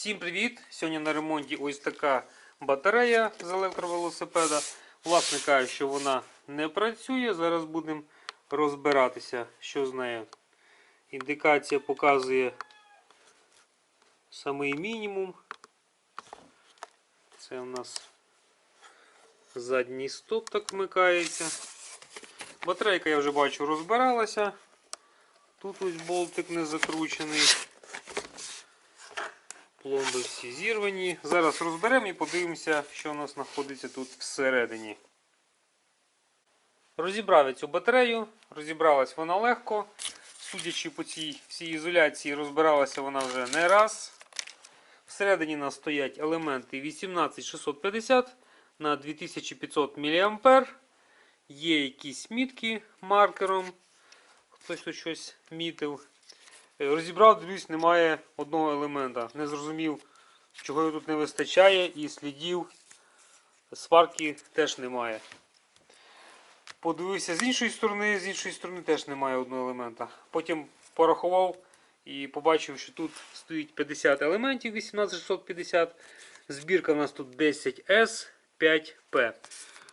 Всім привіт! Сьогодні на ремонті ось така батарея з електровелосипеда. Власне каже, що вона не працює. Зараз будемо розбиратися, що з нею. Індикація показує самий мінімум. Це у нас задній стоп так вмикається. Батарейка я вже бачу розбиралася. Тут ось болтик не закручений. Пломби всі зірвані. Зараз розберемо і подивимося, що у нас знаходиться тут всередині. Розібрав цю батарею, розібралась вона легко. Судячи по цій всій ізоляції, розбиралася вона вже не раз. Всередині нас стоять елементи 18650 на 2500 мА. Є якісь мітки маркером. Хтось тут щось мітив. Е, Розібрав, дивлюсь, немає одного елемента. Не зрозумів, чого тут не вистачає, і слідів сварки теж немає. Подивився з іншої сторони, з іншої сторони теж немає одного елемента. Потім порахував і побачив, що тут стоїть 50 елементів 18650. Збірка у нас тут 10S5P.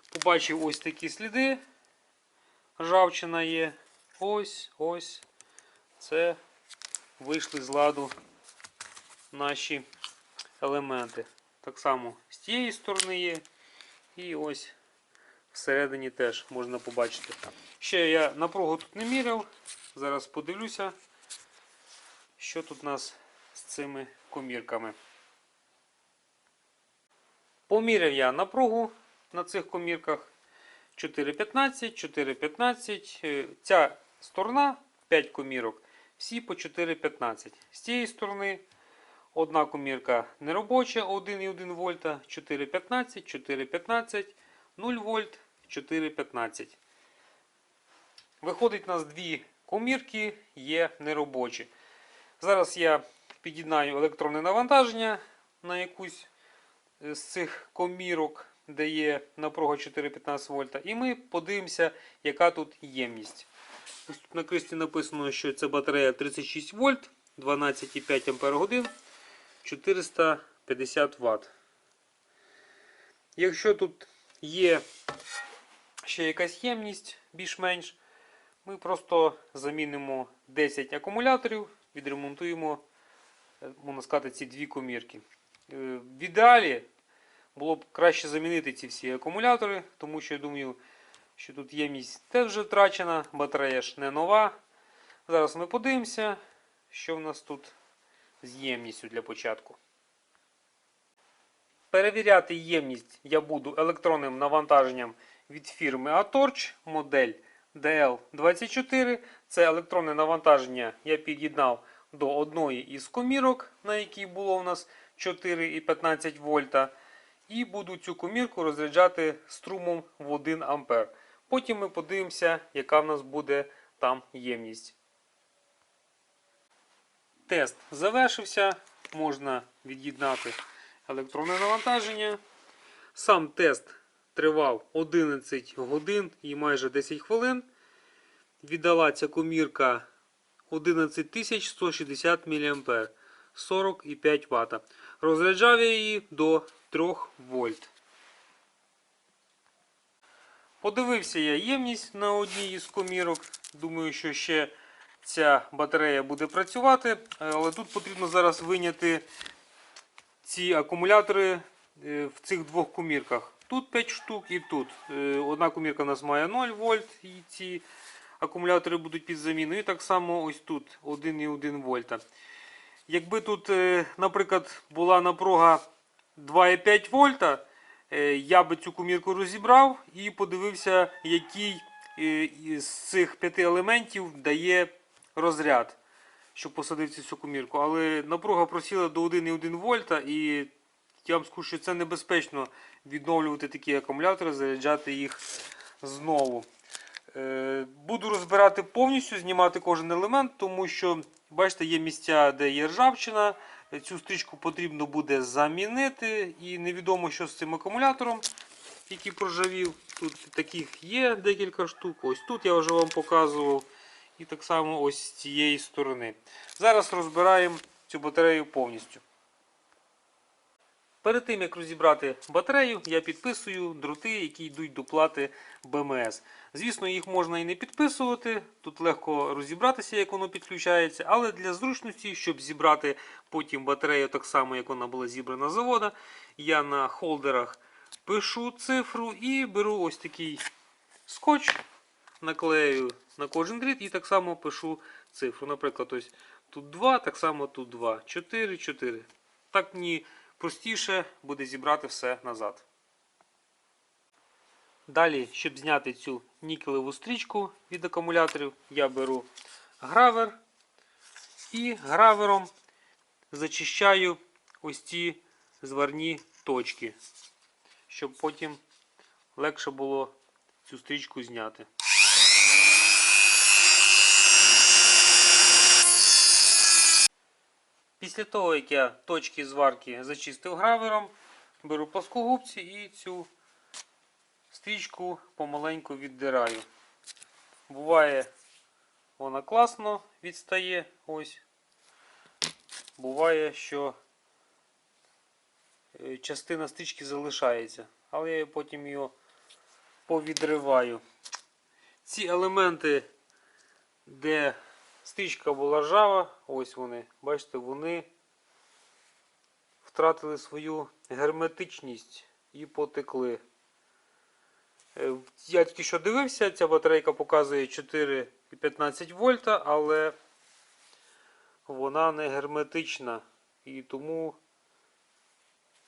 Побачив ось такі сліди. Ржавчина є. Ось, ось. Це вийшли з ладу наші елементи. Так само з тієї сторони є. І ось всередині теж можна побачити. Ще я напругу тут не міряв. Зараз подивлюся, що тут у нас з цими комірками. Поміряв я напругу на цих комірках 4,15, 4,15. Е, Ця сторона 5 комірок. Всі по 4,15. З цієї сторони одна комірка неробоча 1,1 вольта, 4,15, 4,15, 0 вольт, 4,15. Виходить у нас дві комірки є неробочі. Зараз я під'єднаю електронне навантаження на якусь з цих комірок, де є напруга 4,15 вольта. І ми подивимося, яка тут ємність. Ось тут на кришці написано, що це батарея 36 вольт, 12,5 Ампер годин, 450 Вт. Якщо тут є ще якась ємність більш-менш, ми просто замінимо 10 акумуляторів, відремонтуємо, е, можна сказати, ці дві комірки. Е, В ідеалі було б краще замінити ці всі акумулятори, тому що я думаю, що тут ємність теж вже втрачена, батарея ж не нова. Зараз ми подивимося, що в нас тут з ємністю для початку. Перевіряти ємність я буду електронним навантаженням від фірми Atorch, модель DL24. Це електронне навантаження я під'єднав до одної із комірок, на якій було у нас 4,15 вольта. І буду цю комірку розряджати струмом в 1 ампер. Потім ми подивимося, яка в нас буде там ємність. Тест завершився. Можна від'єднати електронне навантаження. Сам тест тривав 11 годин і майже 10 хвилин. Віддала ця комірка 11160 мА 40,5 Вт. Розряджав я її до 3 вольт. Подивився я ємність на одній із комірок. Думаю, що ще ця батарея буде працювати, але тут потрібно зараз виняти ці акумулятори е, в цих двох комірках. Тут 5 штук і тут. Е, Одна комірка у нас має 0 вольт, і ці акумулятори будуть під заміну. І так само ось тут 1,1 вольта. Якби тут, е, наприклад, була напруга 2,5 вольта, е, я би цю комірку розібрав і подивився, який е, із цих п'яти елементів дає розряд, щоб посадити цю комірку. Але напруга просіла до 1,1 вольта і я вам скажу, що це небезпечно відновлювати такі акумулятори, заряджати їх знову. Е, Буду розбирати повністю, знімати кожен елемент, тому що, бачите, є місця, де є ржавчина. Цю стрічку потрібно буде замінити. І невідомо, що з цим акумулятором, який прожавів. Тут таких є декілька штук. Ось тут я вже вам показував. І так само ось з цієї сторони. Зараз розбираємо цю батарею повністю. Перед тим як розібрати батарею, я підписую дроти, які йдуть до плати БМС. Звісно, їх можна і не підписувати. Тут легко розібратися, як воно підключається, але для зручності, щоб зібрати потім батарею так само, як вона була зібрана з завода, я на холдерах пишу цифру і беру ось такий скотч, наклею на кожен дріт і так само пишу цифру. Наприклад, ось тут 2, так само тут 2, 4, 4. Так мені простіше буде зібрати все назад. Далі, щоб зняти цю нікелеву стрічку від акумуляторів, я беру гравер і гравером зачищаю ось ці зварні точки, щоб потім легше було цю стрічку зняти. Після того, як я точки зварки зачистив гравером, беру плоскогубці і цю стрічку помаленьку віддираю. Буває, вона класно відстає. Ось. Буває, що е, частина стрічки залишається, але я потім його повідриваю. Ці елементи, де стрічка була ржава, ось вони, бачите, вони втратили свою герметичність і потекли. Е, Я тільки що дивився, ця батарейка показує 4,15 вольта, але вона не герметична і тому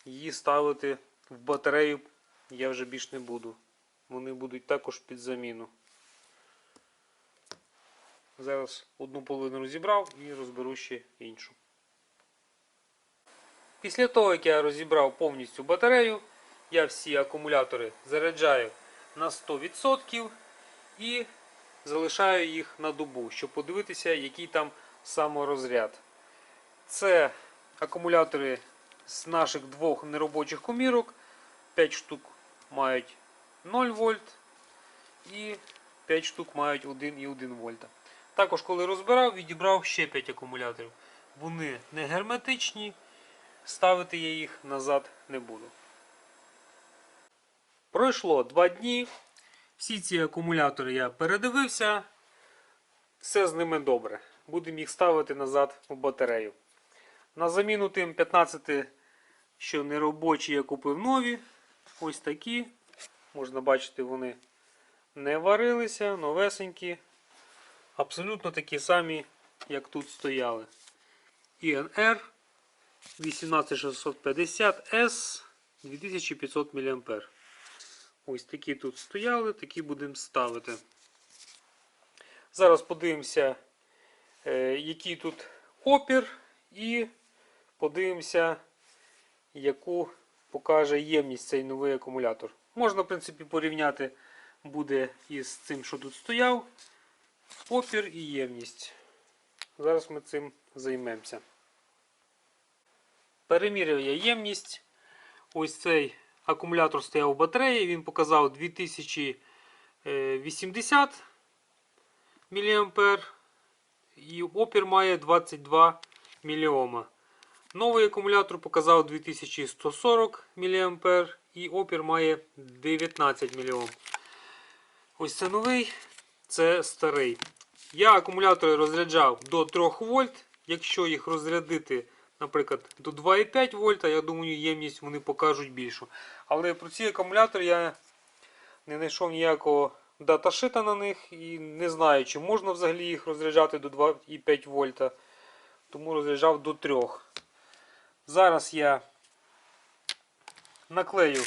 її ставити в батарею я вже більш не буду. Вони будуть також під заміну. Зараз одну половину розібрав і розберу ще іншу. Після того, як я розібрав повністю батарею, я всі акумулятори заряджаю на 100% і залишаю їх на добу, щоб подивитися, який там саморозряд. Це акумулятори з наших двох неробочих комірок. 5 штук мають 0 вольт і 5 штук мають 1,1 вольта. Також, коли розбирав, відібрав ще 5 акумуляторів. Вони не герметичні, ставити я їх назад не буду. Пройшло 2 дні. Всі ці акумулятори я передивився. Все з ними добре. Будемо їх ставити назад в батарею. На заміну тим 15, що не робочі, я купив нові. Ось такі. Можна бачити, вони не варилися, новесенькі. Абсолютно такі самі, як тут стояли. INR 18650S 2500 мА. Ось такі тут стояли, такі будемо ставити. Зараз подивимося, е, який тут опір, і подивимося, яку покаже ємність цей новий акумулятор. Можна, в принципі, порівняти буде із цим, що тут стояв. Опір і ємність. Зараз ми цим займемося. Переміряв я ємність. Ось цей акумулятор стояв у батареї, він показав 2080 мА і опір має 22 мА. Новий акумулятор показав 2140 мА і опір має 19 мА. Ось це новий, це старий. Я акумулятори розряджав до 3 вольт. Якщо їх розрядити, наприклад, до 2,5 вольта, я думаю, ємність вони покажуть більшу. Але про ці акумулятори я не знайшов ніякого даташита на них і не знаю, чи можна взагалі їх розряджати до 2,5 вольта. Тому розряджав до 3. Зараз я наклею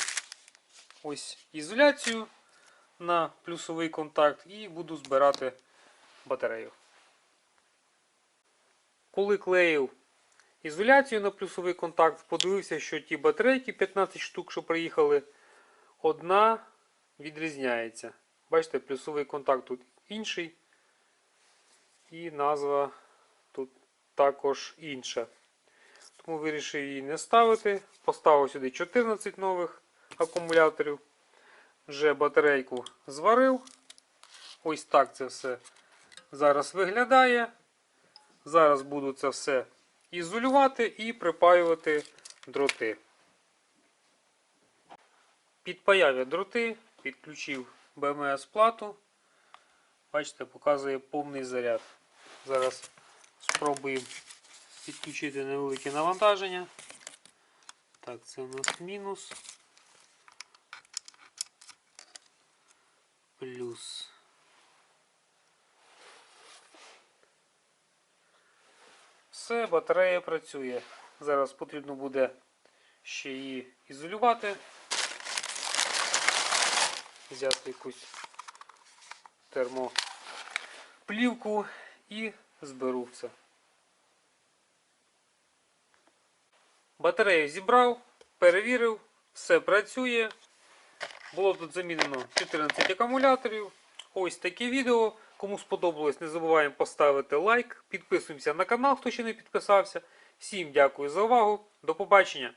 ось ізоляцію на плюсовий контакт і буду збирати батарею. Коли клеїв ізоляцію на плюсовий контакт, подивився, що ті батарейки 15 штук, що приїхали, одна відрізняється. Бачите, плюсовий контакт тут інший. І назва тут також інша. Тому вирішив її не ставити. Поставив сюди 14 нових акумуляторів. Вже батарейку зварив. Ось так це все зараз виглядає. Зараз буду це все ізолювати і припаювати дроти. Підпаяв я дроти, підключив БМС плату. Бачите, показує повний заряд. Зараз спробуємо підключити невелике навантаження. Так, це у нас мінус. Плюс. Все, батарея працює. Зараз потрібно буде ще її ізолювати. Взяти якусь термоплівку і зберу все. Батарею зібрав, перевірив, все працює. Було тут замінено 14 акумуляторів. Ось таке відео. Кому сподобалось, не забуваємо поставити лайк. Підписуємося на канал, хто ще не підписався. Всім дякую за увагу. До побачення!